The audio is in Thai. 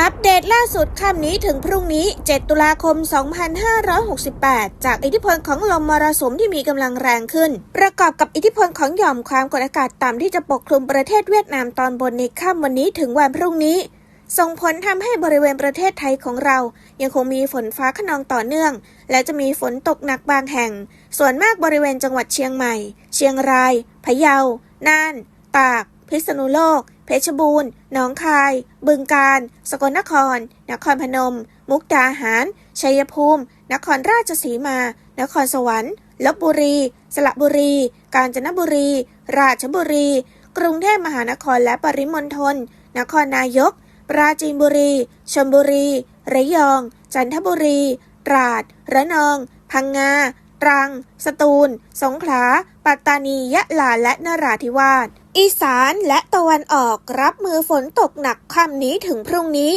อัปเดตล่าสุดค่ำนี้ถึงพรุ่งนี้ 7 ตุลาคม 2568 จากอิทธิพลของลมมรสุมที่มีกำลังแรงขึ้น ประกอบกับอิทธิพลของหย่อมความกดอากาศต่ำที่จะปกคลุมประเทศเวียดนามตอนบนในค่ำวันนี้ถึงวันพรุ่งนี้ ส่งผลทำให้บริเวณประเทศไทยของเรา ยังคงมีฝนฟ้าขนองต่อเนื่อง และจะมีฝนตกหนักบางแห่ง ส่วนมากบริเวณจังหวัดเชียงใหม่ เชียงราย พะเยา น่าน ตาก พิษณุโลก เพชรบูรณ์ หนองคาย บึงกาฬสกลนคร นครพนม มุกดาหาร ชัยภูมิ นครราชสีมา นครสวรรค์ลบบุรี สระบุรี กาญจนบุรี ราชบุรี กรุงเทพมหานครและปริมณฑล นครนายก ปราจีนบุรี ชลบุรี ระยอง จันทบุรี ตราด ระนอง พังงา ตรัง สตูล สงขลา ปัตตานี ยะลา และนราธิวาส อีสานและตะวันออกรับมือฝนตกหนักค่ำนี้ถึงพรุ่งนี้